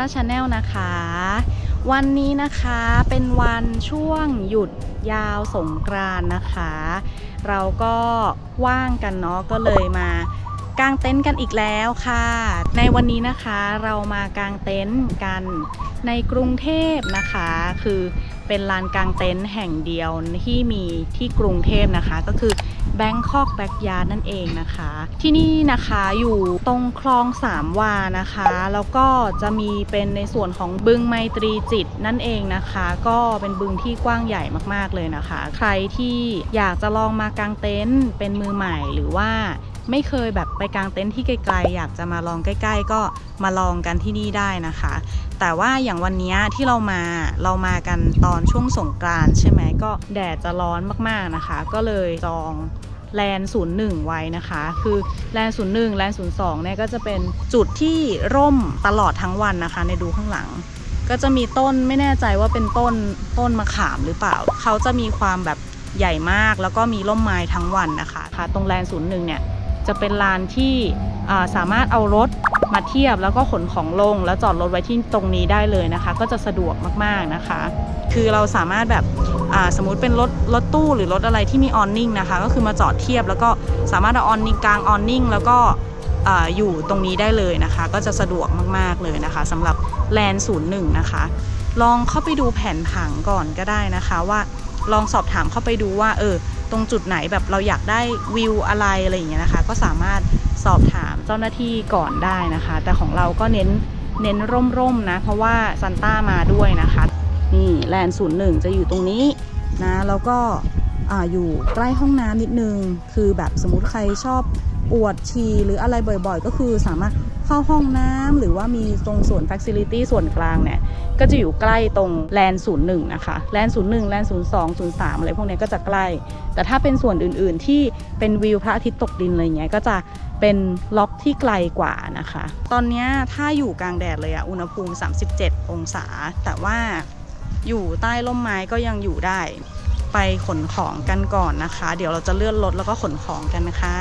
ต้าชาแนลนะคะ วันนี้นะคะเป็นวันช่วงหยุดยาวสงกรานต์นะคะ เราก็ว่างกันเนาะก็เลยมากางเต็นท์กันอีกแล้วค่ะ ในวันนี้นะคะเรามากางเต็นท์กันในกรุงเทพนะคะ คือเป็นลานกางเต็นท์แห่งเดียวที่มีที่กรุงเทพนะคะ ก็คือ แบงคอกแบ็กยาร์ดนั่นเองนะคะ ที่นี่นะคะอยู่ตรงคลองสามวานะคะ แล้วก็จะมีเป็นในส่วนของบึงไมตรีจิตนั่นเองนะคะ ก็เป็นบึงที่กว้างใหญ่มากๆเลยนะคะ ใครที่อยากจะลองมากางเต็นท์เป็นมือใหม่หรือว่า ไม่เคยแบบไปกางเต็นท์ที่ไกลๆ อยากจะมาลองใกล้ ๆ ก็มาลองกันที่นี่ได้นะคะ แต่ว่าอย่างวันนี้ที่เรามาเรามากันตอนช่วงสงกรานใช่ไหมก็แดดจะร้อนมากๆนะคะ ก็เลยจองแลนศูนย์หนึ่งไว้นะคะ คือแลนศูนย์หนึ่งแลนศูนย์สองเนี่ยก็จะเป็นจุดที่ร่มตลอดทั้งวันนะคะ ในดูข้างหลัง ก็จะมีต้นไม่แน่ใจว่าเป็นต้นต้นมะขามหรือเปล่า เขาจะมีความแบบใหญ่มากแล้วก็มีร่มไม้ทั้งวันนะคะ ตรงแลนศูนย์หนึ่งเนี่ย จะเป็นลานที่สามารถเอารถมาเทียบแล้วก็ขนของลง แล้วจอดรถไว้ที่ตรงนี้ได้เลยนะคะ ก็จะสะดวกมากๆนะคะ คือเราสามารถแบบสมมุติเป็นรถรถตู้หรือรถอะไรที่มีออนนิ่งนะคะ ก็คือมาจอดเทียบแล้วก็สามารถเอาออนนิ่งกลางออนนิ่งแล้วก็ออยู่ตรงนี้ได้เลยนะคะ ก็จะสะดวกมากๆเลยนะคะสำหรับแลนศูนย์หนึ่งนะคะ ลองเข้าไปดูแผนผังก่อนก็ได้นะคะว่าลองสอบถามเข้าไปดูว่าเออ ตรงจุดไหนแบบเราอยากได้วิวอะไรอะไรอย่างเงี้ยนะคะ ก็สามารถสอบถามเจ้าหน้าที่ก่อนได้นะคะ แต่ของเราก็เน้นเน้นร่มๆนะ เพราะว่าซันต้ามาด้วยนะคะ นี่แลนด์ศูนย์หนึ่งจะอยู่ตรงนี้นะ แล้วก็ ออยู่ใกล้ห้องน้ำนิดนึง คือแบบสมมติใครชอบปวดฉี่หรืออะไรบ่อยๆ ก็คือสามารถเข้าห้องน้ำหรือว่ามีตรงส่วน Facility ส่วนกลางเนี่ย ก็จะอยู่ใกล้ตรงแลนศูนย์หนึ่งนะคะแลนศูนย์หนึ่งแลนศูนย์สองศูนย์สามอะไรพวกนี้ก็จะใกล้ แต่ถ้าเป็นส่วนอื่นๆที่เป็นวิวพระอาทิตย์ตกดินอะไรเงี้ยก็จะเป็นล็อกที่ไกลกว่านะคะ ตอนนี้ถ้าอยู่กลางแดดเลยอะอุณหภูมิ 37 องศา แต่ว่าอยู่ใต้ร่มไม้ก็ยังอยู่ได้ ไปขนของกันก่อนนะคะ เดี๋ยวเราจะเลื่อนรถแล้วก็ขนของกันนะคะ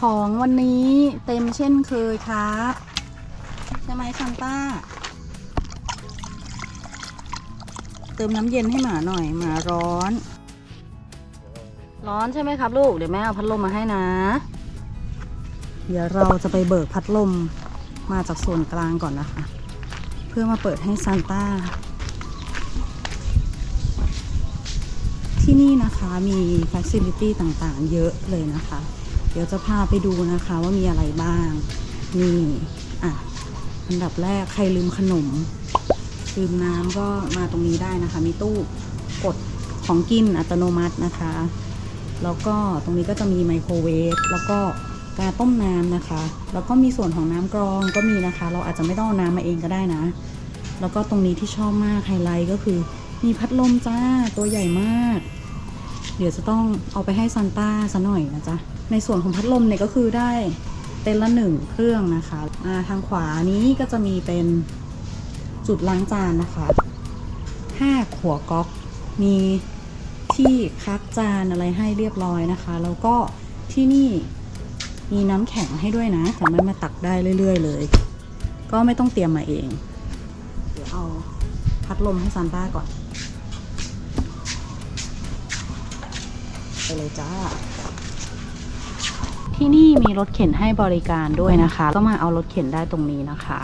ของวันนี้เต็มเช่นเคยครับ ใช่ไหมซันต้า เติมน้ำเย็นให้หมาหน่อยหมาร้อน ร้อนใช่ไหมครับลูก เดี๋ยวแม่เอาพัดลมมาให้นะ เดี๋ยวเราจะไปเบิกพัดลม มาจากส่วนกลางก่อนนะคะ เพื่อมาเปิดให้ซานต้า ที่นี่นะคะมีฟั c ซิลิตี้ต่างๆ เยอะเลยนะคะ เดี๋ยวจะพาไปดูนะคะว่ามีอะไรบ้างนี่อะอันดับแรกใครลืมขนม ลืมน้ำก็มาตรงนี้ได้นะคะ มีตู้กดของกินอัตโนมัตินะคะ แล้วก็ตรงนี้ก็จะมีไมโครเวฟแล้วก็ การต้มน้ำนะคะ แล้วก็มีส่วนของน้ำกรองก็มีนะคะ เราอาจจะไม่ต้องเอาน้ำมาเองก็ได้นะ แล้วก็ตรงนี้ที่ชอบมากไฮไลท์ก็คือมีพัดลมจ้าตัวใหญ่มาก เดี๋ยวจะต้องเอาไปให้ซันต้าซะหน่อยนะจ๊ะ ในส่วนของพัดลมเนี่ยก็คือได้เต็นละหนึ่งเครื่องนะคะาทางขวานี้ก็จะมีเป็นจุดล้างจานนะคะห้าหัวก๊อก มีที่คักจานอะไรให้เรียบร้อยนะคะ แล้วก็ที่นี่ มีน้ำแข็งให้ด้วยนะ สามารถมาตักได้เรื่อย ๆ เลย ก็ไม่ต้องเตรียมมาเอง เดี๋ยวเอาพัดลมให้ซานต้าก่อน ไปเลยจ้า ที่นี่มีรถเข็นให้บริการด้วยนะคะ ก็มาเอารถเข็นได้ตรงนี้นะคะ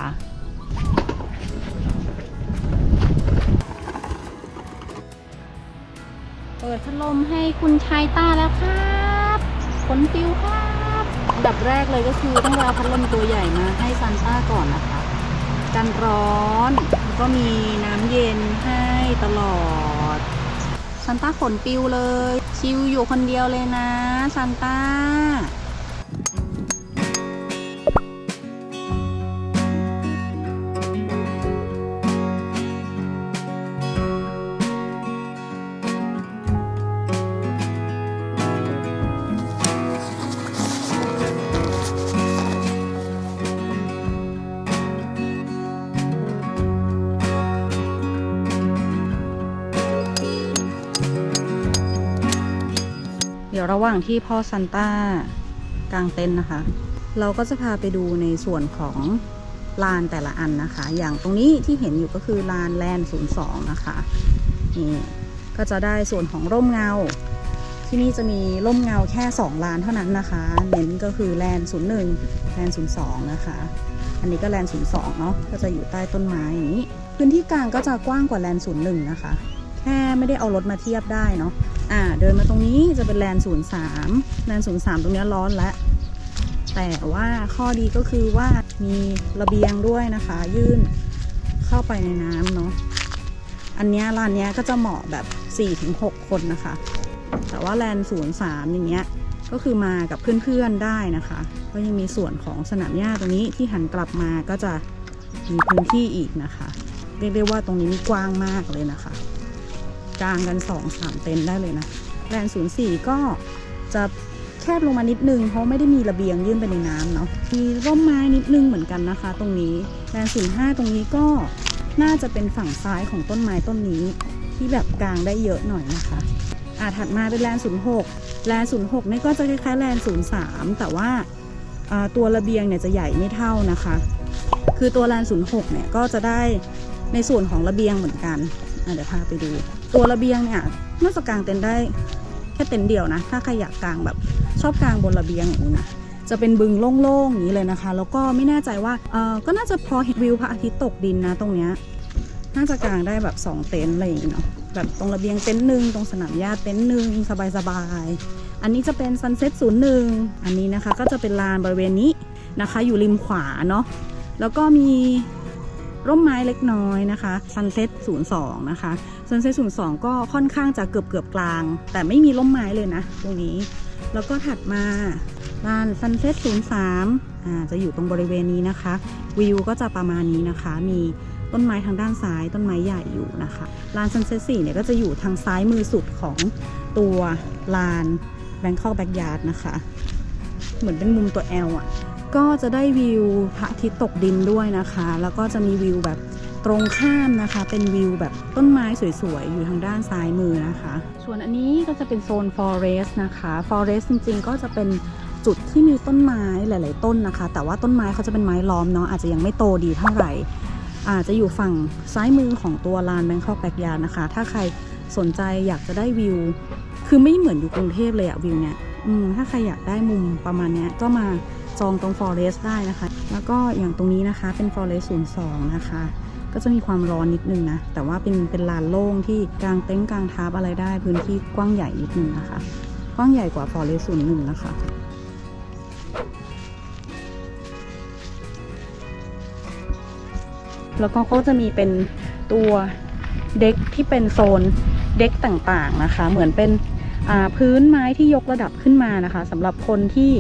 เปิดพัดลมให้คุณชายต้าแล้วครับขนปิวครับ ดับแรกเลยก็คือต้องเอาพัดลมตัวใหญ่มาให้ซันต้าก่อนนะคะ กันร้อนแล้วก็มีน้ำเย็นให้ตลอดซันต้าขนปิวเลย ชิวอยู่คนเดียวเลยนะซันต้า ดี๋ยวดี๋ยวระหว่างที่พ่อซันต้ากางเต็นท์นะคะ เราก็จะพาไปดูในส่วนของลานแต่ละอันนะคะ อย่างตรงนี้ที่เห็นอยู่ก็คือลานแลน02 นะคะนี่ก็จะได้ส่วนของร่มเงา ที่นี่จะมีร่มเงาแค่ 2 ลานเท่านั้นนะคะ เน้นก็คือแลน01 แลน02 นะคะ อันนี้ก็แลน02 เนาะก็จะอยู่ใต้ต้นไม้อย่างนี้ พื้นที่กลางก็จะกว้างกว่าแลน01 นะคะ แค่ไม่ได้เอารถมาเทียบได้เนาะ อ่าเดินมาตรงนี้จะเป็นแลน03แลน03ตรงนี้ร้อนแล้วแต่ว่าข้อดีก็คือว่ามีระเบียงด้วยนะคะ ยื่นเข้าไปในน้ำเนาะอันนี้ยร้านนี้ก็จะเหมาะแบบ 4-6 คนนะคะ แต่ว่าแลนด์03อย่างเงี้ยก็คือมากับเพื่อนๆได้นะคะ ก็ยังมีส่วนของสนามหญ้าตรงนี้ที่หันกลับมาก็จะมีพื้นที่อีกนะคะ เรียกได้ว่าตรงนี้กว้างมากเลยนะคะ กลางกัน 2-3 เต็นท์ได้เลยนะแลนด์04ก็จะแคบลงมานิดนึง เพราะไม่ได้มีระเบียงยื่นไปในน้ำเนาะมีร่มไม้นิดนึงเหมือนกันนะคะ ตรงนี้แลนด์05ตรงนี้ก็น่าจะเป็นฝั่งซ้ายของต้นไม้ต้นนี้ ที่แบบกลางได้เยอะหน่อยนะคะอ่าถัดมาเป็นแลนด์06แลนด์06นี่ก็จะคล้ายๆแลนด์03แต่ว่าตัวระเบียงเนี่ยจะใหญ่ไม่เท่านะคะ คือตัวแลนด์06เนี่ยก็จะได้ในส่วนของระเบียงเหมือนกันเดี๋ยวพาไปดู ตัวระเบียงเนี่ยน่าจะกางเต็นท์ได้แค่เต็นท์เดียวนะ ถ้าใครอยากกางแบบชอบกางบนระเบียงอย่างนี้นะจะเป็นบึงโล่งๆอย่างนี้เลยนะคะ แล้วก็ไม่แน่ใจว่าเออก็น่าจะพอเห็นวิวพระอาทิตย์ตกดินนะตรงเนี้ยน่าจะกางได้แบบ2เต็นท์อะไรอย่างงี้เนาะแบบตรงระเบียงเต็นท์หนึ่งตรงสนามหญ้าเต็นท์หนึ่งสบายๆอันนี้จะเป็นซันเซ็ตศูนย์หนึ่งอันนี้นะคะก็จะเป็นลานบริเวณนี้นะคะ อยู่ริมขวาเนาะแล้วก็มี ร่มไม้เล็กน้อยนะคะซันเซ็ตศูนย์สองนะคะซันเซ็ตศูนย์สองก็ค่อนข้างจะเกือบเกือบกลาง แต่ไม่มีร่มไม้เลยนะ ตรงนี้ แล้วก็ถัดมาลานซันเซ็ตศูนย์สามอ่าจะอยู่ตรงบริเวณนี้นะคะ วิวก็จะประมาณนี้นะคะ มีต้นไม้ทางด้านซ้าย ต้นไม้ใหญ่อยู่นะคะลานซันเซ็ตสี่เนี่ยก็จะอยู่ทางซ้ายมือสุดของตัวลานแบงคอกแบ็กยาร์ดนะคะ เหมือนเป็นมุมตัว L อะ ก็จะได้วิวพระอาทิตย์ตกดินด้วยนะคะ แล้วก็จะมีวิวแบบตรงข้ามนะคะ เป็นวิวแบบต้นไม้สวยๆ อยู่ทางด้านซ้ายมือนะคะ ส่วนอันนี้ก็จะเป็นโซน forest นะคะ forest จริงๆ ก็จะเป็นจุดที่มีต้นไม้หลาย ๆ ต้นนะคะ แต่ว่าต้นไม้เขาจะเป็นไม้ล้อมเนาะอาจจะยังไม่โตดีเท่าไหร่ อาจจะอยู่ฝั่งซ้ายมือของตัวลานแบงคอกแบกยานะคะ ถ้าใครสนใจอยากจะได้วิว คือไม่เหมือนอยู่กรุงเทพเลยอะวิวเนี้ยถ้าใครอยากได้มุมประมาณเนี้ยก็มา จองตรง forest ได้นะคะ แล้วก็อย่างตรงนี้นะคะเป็น forest 02 นะคะ ก็จะมีความร้อนนิดนึงนะ แต่ว่าเป็นเป็นลานโล่งที่กางเต็นท์กางทับอะไรได้ พื้นที่กว้างใหญ่นิดนึงนะคะ กว้างใหญ่กว่า forest 01 นะคะแล้วก็ก็จะมีเป็นตัวเด็กที่เป็นโซนเด็กต่างๆนะคะ เหมือนเป็นอ่าพื้นไม้ที่ยกระดับขึ้นมานะคะสำหรับคนที่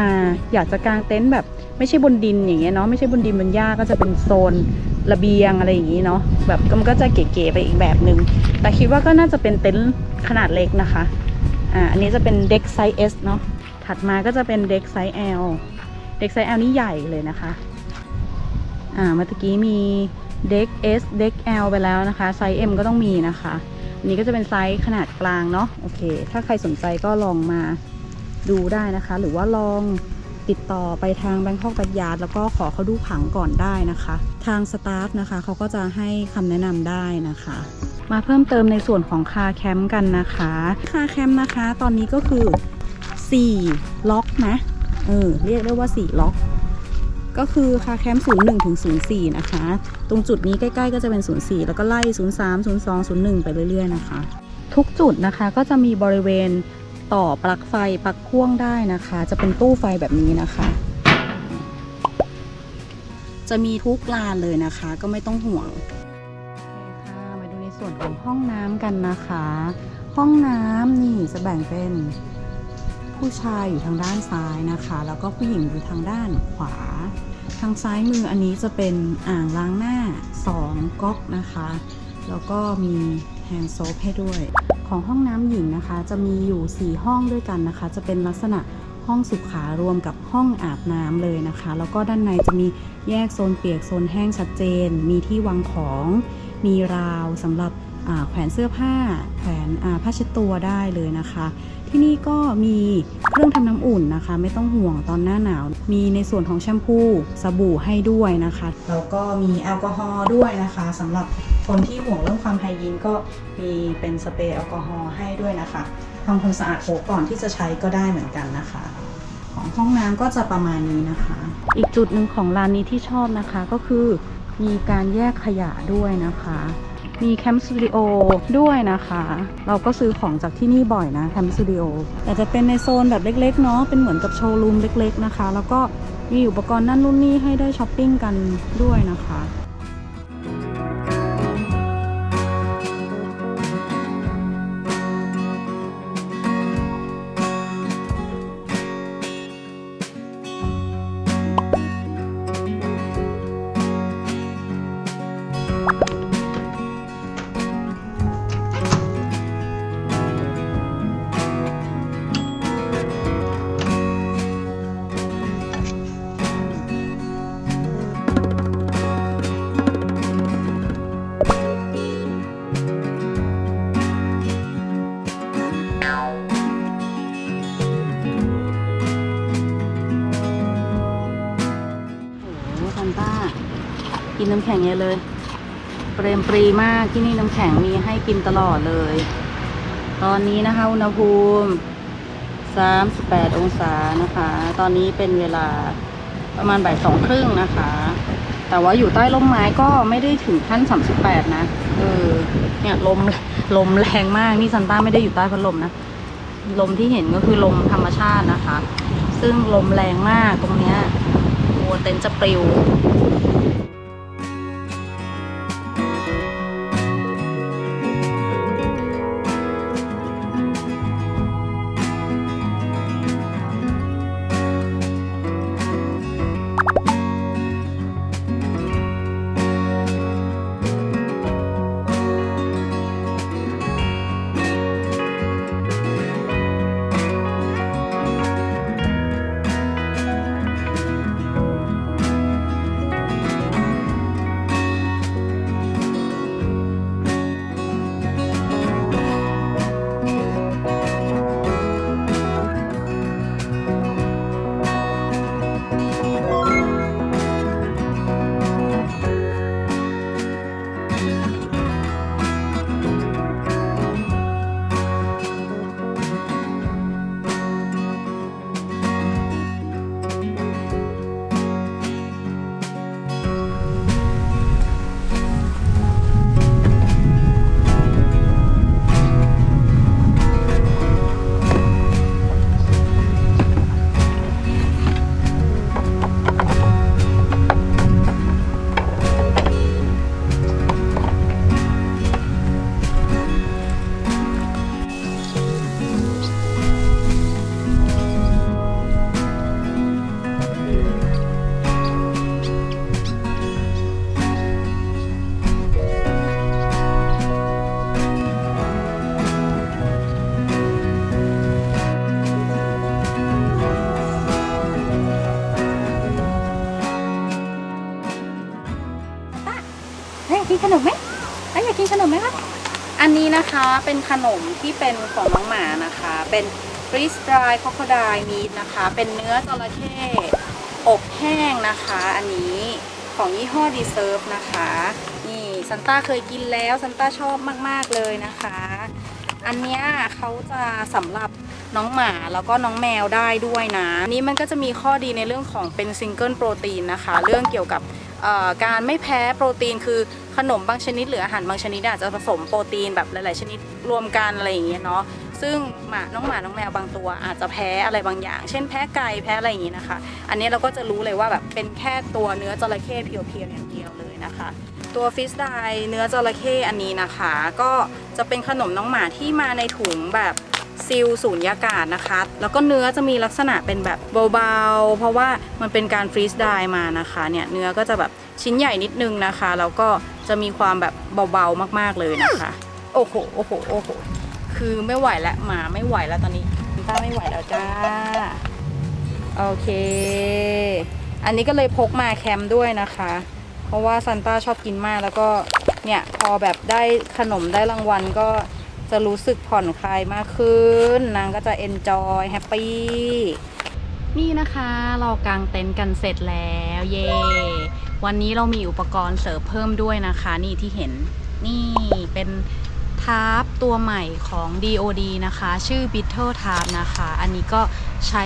มาอยากจะกางเต็นท์แบบไม่ใช่บนดินอย่างเงี้ยเนาะไม่ใช่บนดินบนหญ้าก็จะเป็นโซนระเบียงอะไรอย่างงี้เนาะแบบก็มันก็จะเก๋ๆไปอีกแบบหนึง่งแต่คิดว่าก็น่าจะเป็นเต็นท์ขนาดเล็กนะคะอ่าอันนี้จะเป็นเด็กไซส์ S เนาะถัดมาก็จะเป็นเด็กไซส์ L เด็กไซส์ L นี่ใหญ่เลยนะคะอ่าเมื่อกี้มีเด็ก S เด็ก L ไปแล้วนะคะไซส์ M ก็ต้องมีนะคะ อันนี้ก็จะเป็นไซส์ขนาดกลางเนาะโอเค ถ้าใครสนใจก็ลองมา ดูได้นะคะ หรือว่าลองติดต่อไปทาง Bangkok Backyard แล้วก็ขอเขาดูผังก่อนได้นะคะ ทางสตาฟนะคะเขาก็จะให้คำแนะนำได้นะคะมาเพิ่มเติมในส่วนของคาแคมป์กันนะคะ คาแคมป์นะคะ ตอนนี้ก็คือ 4 ล็อกนะเออเรียกได้ว่า 4 ล็อก ก็คือคาแคมป์01ถึง04 นะคะ ตรงจุดนี้ใกล้ๆ ก็จะเป็น 04 แล้วก็ไล่ 03 02 01 ไปเรื่อยๆนะคะ ทุกจุดนะคะก็จะมีบริเวณ ต่อปลั๊กไฟปลั๊กพ่วงได้นะคะ จะเป็นตู้ไฟแบบนี้นะคะ จะมีทุกลานเลยนะคะ ก็ไม่ต้องห่วงโอเคค่ะมาดูในส่วนของห้องน้ำกันนะคะ ห้องน้ำนี่จะแบ่งเป็นผู้ชายอยู่ทางด้านซ้ายนะคะ แล้วก็ผู้หญิงอยู่ทางด้านขวา ทางซ้ายมืออันนี้จะเป็นอ่างล้างหน้า 2ก๊อกนะคะ แล้วก็มีแฮนด์โซฟให้ด้วย ของห้องน้ำหญิงนะคะ จะมีอยู่ 4 ห้องด้วยกันนะคะ จะเป็นลักษณะห้องสุขารวมกับห้องอาบน้ำเลยนะคะ แล้วก็ด้านในจะมีแยกโซนเปียกโซนแห้งชัดเจน มีที่วางของ มีราวสำหรับแขวนเสื้อผ้า แขวนผ้าเช็ดตัวได้เลยนะคะ ที่นี่ก็มีเครื่องทำน้ำอุ่นนะคะ ไม่ต้องห่วงตอนหน้าหนาว มีในส่วนของแชมพูสบู่ให้ด้วยนะคะ แล้วก็มีแอลกอฮอล์ด้วยนะคะสำหรับ คนที่ห่วงเรื่องความไฮยีนก็มีเป็นสเปรย์แอลกอฮอล์ให้ด้วยนะคะทำความสะอาดโถก่อนที่จะใช้ก็ได้เหมือนกันนะคะ ของห้องน้ำก็จะประมาณนี้นะคะ อีกจุดหนึ่งของร้านนี้ที่ชอบนะคะก็คือมีการแยกขยะด้วยนะคะ มีแคมป์สตูดิโอด้วยนะคะ เราก็ซื้อของจากที่นี่บ่อยนะแคมป์สตูดิโอแต่จะเป็นในโซนแบบเล็กๆเนาะเป็นเหมือนกับโชว์รูมเล็ก ๆนะคะ แล้วก็มีอุปกรณ์นั่นนู่นนี่ให้ได้ช้อปปิ้งกันด้วยนะคะ น้ำแข็งเยอะเลยเปรมปรีมากที่นี่น้ำแข็งมีให้กินตลอดเลย ตอนนี้นะคะ อุณหภูมิ 38 องศานะคะ ตอนนี้เป็นเวลาประมาณบ่ายสองครึ่งนะคะ แต่ว่าอยู่ใต้ร่มไม้ก็ไม่ได้ถึงขั้น 38 นะเออเนี่ยลมลมแรงมาก นี่ซันต้าไม่ได้อยู่ใต้พัดลมนะ ลมที่เห็นก็คือลมธรรมชาตินะคะ ซึ่งลมแรงมากตรงเนี้ยวัวเต็นท์จะปลิว เป็นขนมที่เป็นของน้องหมานะคะ เป็นฟรีสดรายคอคดายมีดนะคะ เป็นเนื้อจระเข้อบแห้งนะคะ อันนี้ของยี่ห้อดีเซิร์ฟนะคะ นี่ซันต้าเคยกินแล้วซันต้าชอบมาก ๆ เลยนะคะ อันเนี้ยเขาจะสำหรับน้องหมาแล้วก็น้องแมวได้ด้วยนะอันนี้มันก็จะมีข้อดีในเรื่องของเป็นซิงเกิลโปรตีนนะคะ เรื่องเกี่ยวกับ การไม่แพ้โปรตีนคือขนมบางชนิดหรืออาหารบางชนิดอาจจะผสมโปรตีนแบบหลาย ๆ ชนิดรวมกันอะไรอย่างเงี้ยเนาะซึ่งหมาน้องหมาน้องแมวบางตัว อาจจะแพ้อะไรบางอย่าง เช่นแพ้ไก่แพ้อะไรอย่างงี้นะคะ อันนี้เราก็จะรู้เลยว่าแบบเป็นแค่ตัวเนื้อจระเข้เพียวๆอย่างเดียวเลยนะคะ ตัวฟิสไดเนื้อจระเข้อันนี้นะคะ ก็จะเป็นขนมน้องหมาที่มาในถุงแบบ ซีลสูญญากาศนะคะ แล้วก็เนื้อจะมีลักษณะเป็นแบบเบาๆ เพราะว่ามันเป็นการฟรีสไดมานะคะเนี่ยเนื้อก็จะแบบชิ้นใหญ่นิดนึงนะคะ แล้วก็จะมีความแบบเบาๆมากๆเลยนะคะ โอ้โหโอ้โหโอ้โหคือไม่ไหวแล้วหมาไม่ไหวแล้วตอนนี้ป้าไม่ไหวแล้วจ้าโอเค อันนี้ก็เลยพกมาแคมป์ด้วยนะคะ เพราะว่าซันต้าชอบกินมากแล้วก็เนี่ยพอแบบได้ขนมได้รางวัลก็ จะรู้สึกผ่อนคลายมากขึ้น นางก็จะเอนจอยแฮปปี้นี่นะคะเรากางเต็นท์กันเสร็จแล้วเย่วันนี้เรามีอุปกรณ์เสริมเพิ่มด้วยนะคะ นี่ที่เห็นนี่เป็นทาร์ปตัวใหม่ของ DOD นะคะ ชื่อ Bitter Tarp นะคะ อันนี้ก็ใช้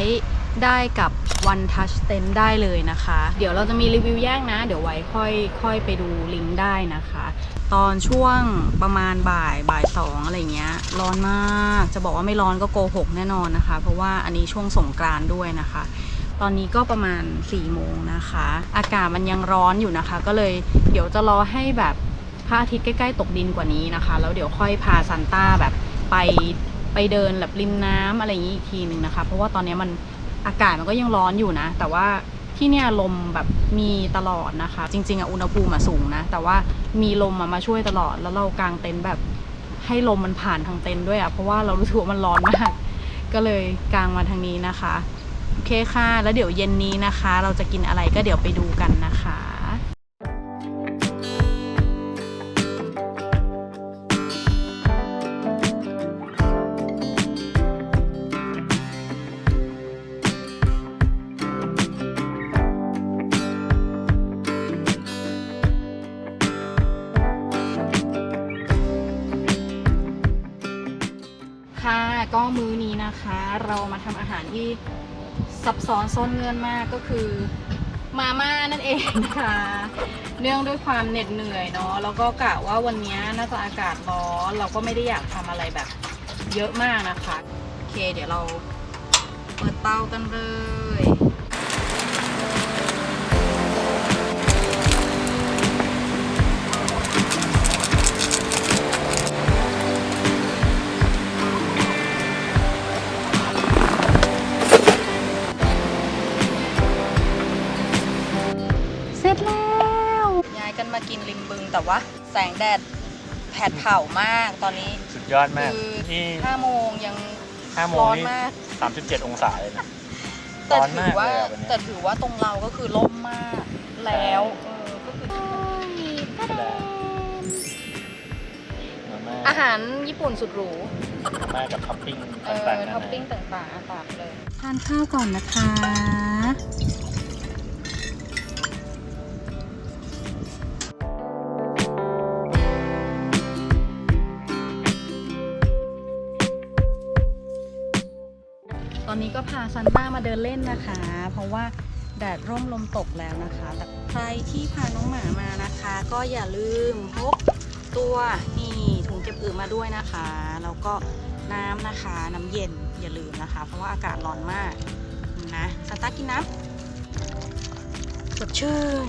ได้กับ One Touch Tent ได้เลยนะคะ เดี๋ยวเราจะมีรีวิวแยกนะ เดี๋ยวไว้ค่อยค่อยไปดูลิงก์ได้นะคะ ตอนช่วงประมาณบ่ายบ่ายสองอะไรเงี้ย ร้อนมาก จะบอกว่าไม่ร้อนก็โกหกแน่นอนนะคะ เพราะว่าอันนี้ช่วงสงกรานต์ด้วยนะคะ ตอนนี้ก็ประมาณ4ี่โมงนะคะ อากาศมันยังร้อนอยู่นะคะ ก็เลยเดี๋ยวจะรอให้แบบพระอาทิตย์ใกล้ๆตกดินกว่านี้นะคะ แล้วเดี๋ยวค่อยพาซันต้าแบบไปไปเดินแบบริมน้ำอะไรอย่างนี้อีกทีหนึ่งนะคะ เพราะว่าตอนนี้มัน อากาศมันก็ยังร้อนอยู่นะ แต่ว่าที่เนี่ยลมแบบมีตลอดนะคะ จริงๆอะอุณหภูมิอะสูงนะ แต่ว่ามีลมมาช่วยตลอด แล้วเรากางเต็นท์แบบให้ลมมันผ่านทางเต็นท์ด้วยอะเพราะว่าเรารู้สึกว่ามันร้อนมาก ก็เลยกางมาทางนี้นะคะ โอเคค่ะ แล้วเดี๋ยวเย็นนี้นะคะ เราจะกินอะไรก็เดี๋ยวไปดูกันนะคะ ซับซ้อนซ่อนเงื่อนมากก็คือมาม่านั่นเองนะคะ เนื่องด้วยความเหน็ดเหนื่อยเนาะแล้วก็กะว่าวันนี้น่าจะอากาศร้อนเราก็ไม่ได้อยากทำอะไรแบบเยอะมากนะคะ โอเคเดี๋ยวเราเปิดเตากันเลย ริมบึงแต่ว่า แสงแดดแผดเผามากตอนนี้ สุดยอดมาก คือนี่5โมงยัง5โมงร้อนนี่มาก37องศาเลยนะ แต่ร้อนถืมาอกว่าเลยอะวันนี้แต่ถือว่าตรงเราก็คือร่มมากแล้วเออก็คือแสดงมาม่าอาหารญี่ปุ่นสุดหรู มาม่ากับท็อปปิ้งเออต่างๆนาท็อปนาปิ้งต่างๆต่างๆเลย ทานข้าวก่อนนะคะ ซันต้ามาเดินเล่นนะคะ เพราะว่าแดดร่มลมตกแล้วนะคะ แต่ใครที่พาน้องหมามานะคะ ก็อย่าลืมพกตัวนี่ถุงเก็บอึมาด้วยนะคะ แล้วก็น้ำนะคะ น้ำเย็นอย่าลืมนะคะ เพราะว่าอากาศร้อนมากนะซันต้ากินน้ำสดชื่น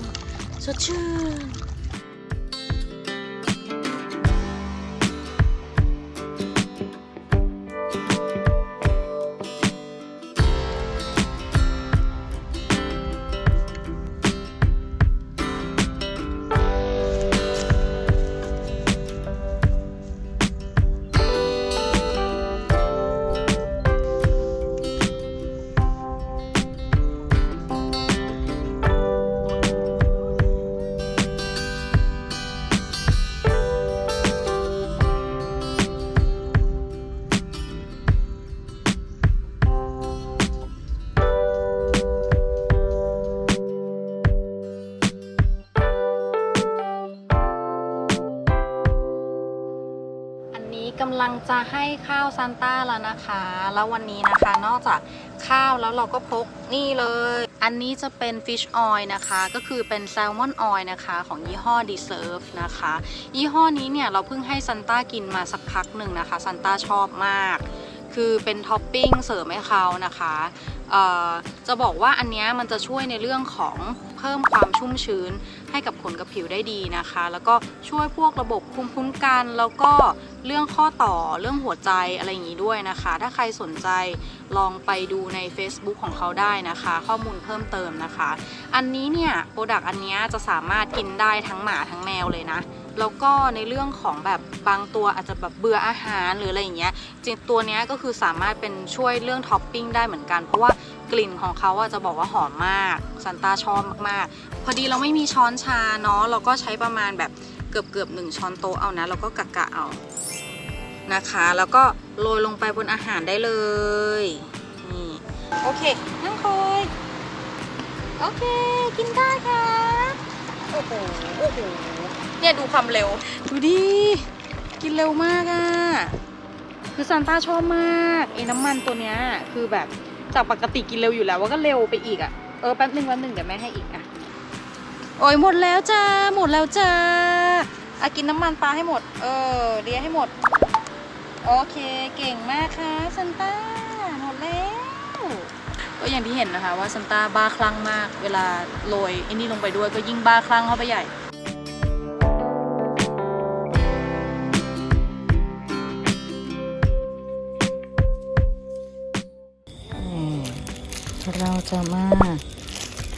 สดชื่นอัน จะให้ข้าวซานต้าแล้วนะคะ แล้ววันนี้นะคะนอกจากข้าวแล้วเราก็พกนี่เลย อันนี้จะเป็นฟิชออยนะคะ ก็คือเป็นแซลมอนออยนะคะ ของยี่ห้อ deserve นะคะ ยี่ห้อนี้เนี่ยเราเพิ่งให้ซันต้ากินมาสักพักหนึ่งนะคะซันต้าชอบมาก คือเป็นท็อปปิ้งเสริมให้เขานะคะจะบอกว่าอันนี้มันจะช่วยในเรื่องของเพิ่มความชุ่มชื้นให้กับขนกับผิวได้ดีนะคะ แล้วก็ช่วยพวกระบบภูมิคุ้มกัน แล้วก็เรื่องข้อต่อเรื่องหัวใจอะไรอย่างนี้ด้วยนะคะ ถ้าใครสนใจลองไปดูใน Facebook ของเขาได้นะคะ ข้อมูลเพิ่มเติมนะคะ อันนี้เนี่ยโปรดักต์อันนี้จะสามารถกินได้ทั้งหมาทั้งแมวเลยนะ แล้วก็ในเรื่องของแบบบางตัวอาจจะแบบเบื่ออาหารหรืออะไรอย่างเงี้ยจริงตัวเนี้ยก็คือสามารถเป็นช่วยเรื่องท็อปปิ้งได้เหมือนกัน เพราะว่ากลิ่นของเขาอะจะบอกว่าหอมมากซันตาชอบมากๆ พอดีเราไม่มีช้อนชาเนาะเราก็ใช้ประมาณแบบเกือบเกือบหนึ่งช้อนโต๊ะเอานะ แล้วก็กะกะเอานะคะ แล้วก็โรยลงไปบนอาหารได้เลยนี่โอเคนั่งคอยโอเค กินได้ค่ะโอ้โหโอ้โห เนี่ยดูความเร็ว ดูดิ กินเร็วมากอะคือซานต้าชอบมากไอ้น้ำมันตัวเนี้ย คือแบบจากปกติกินเร็วอยู่แล้วว่าก็เร็วไปอีกอะเออแป๊บนึงแป๊บนึงเดี๋ยวแม่ให้อีกอะโอ้ยหมดแล้วจ้า หมดแล้วจ้าอะกินน้ำมันปลาให้หมด เออเลียให้หมด โอเค เก่งมากค่ะซันต้า หมดแล้วก็อย่างที่เห็นนะคะว่าซันต้าบ้าคลั่งมาก เวลาโรยไอ้นี่ลงไปด้วยก็ยิ่งบ้าคลั่งเข้าไปใหญ่ เราจะมา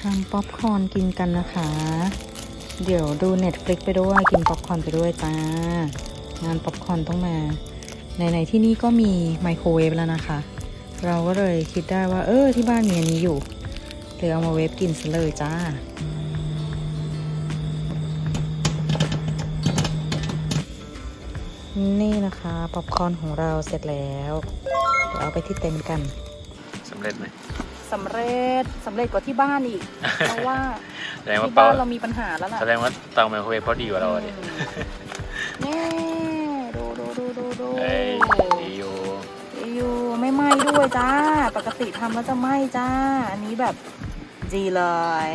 ทำป๊อปคอร์นกินกันนะคะ เดี๋ยวดู Netflix ไปด้วย กินป๊อปคอร์นไปด้วยจ้างานป๊อปคอร์นต้องมาไหนๆที่นี่ก็มีไมโครเวฟแล้วนะคะ เราก็เลยคิดได้ว่า เออที่บ้านมีอันนี้อยู่เลยเอามาเวฟกินซะเลยจ้านี่นะคะป๊อปคอร์นของเราเสร็จแล้ว เดี๋ยวเอาไปที่เต็นท์กันสำเร็จไหม สำเร็จสำเร็จกว่าที่บ้านอีก เพราะว่าแสดงว่าที่เปาบ้านเรามีปัญหาแล้วล่ะแสดงว่าเตาไมโครเวฟเขาดีกว่าเราอะดินี่ดูดูดูดูดูเอ้ยดีอยู่อยู่ไม่ไหม้ด้วยจ้า ปกติทำแล้วจะไหม้จ้า อันนี้แบบดีเลย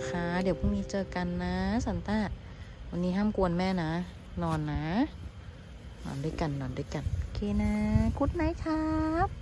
นะคะ เดี๋ยวพรุ่งนี้เจอกันนะสันต้า วันนี้ห้ามกวนแม่นะ นอนนะ นอนด้วยกันนอนด้วยกัน โอเคนะกุ๊ดไนท์ครับ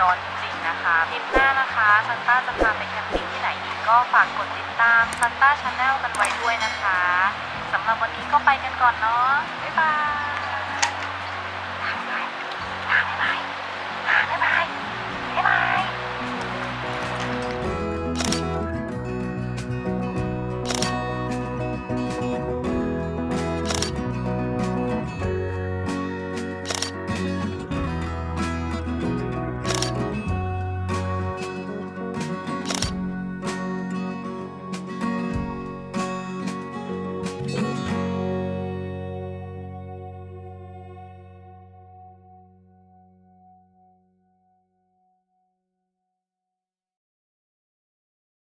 จรจริงๆนะคะทริปหน้านะคะซันต้าจะพาไปแคมปิ้งที่ไหนอีกก็ฝากกดติดตามซันต้าชาแนลกันไว้ด้วยนะคะสำหรับวันนี้ก็ไปกันก่อนเนาะบ๊ายบาย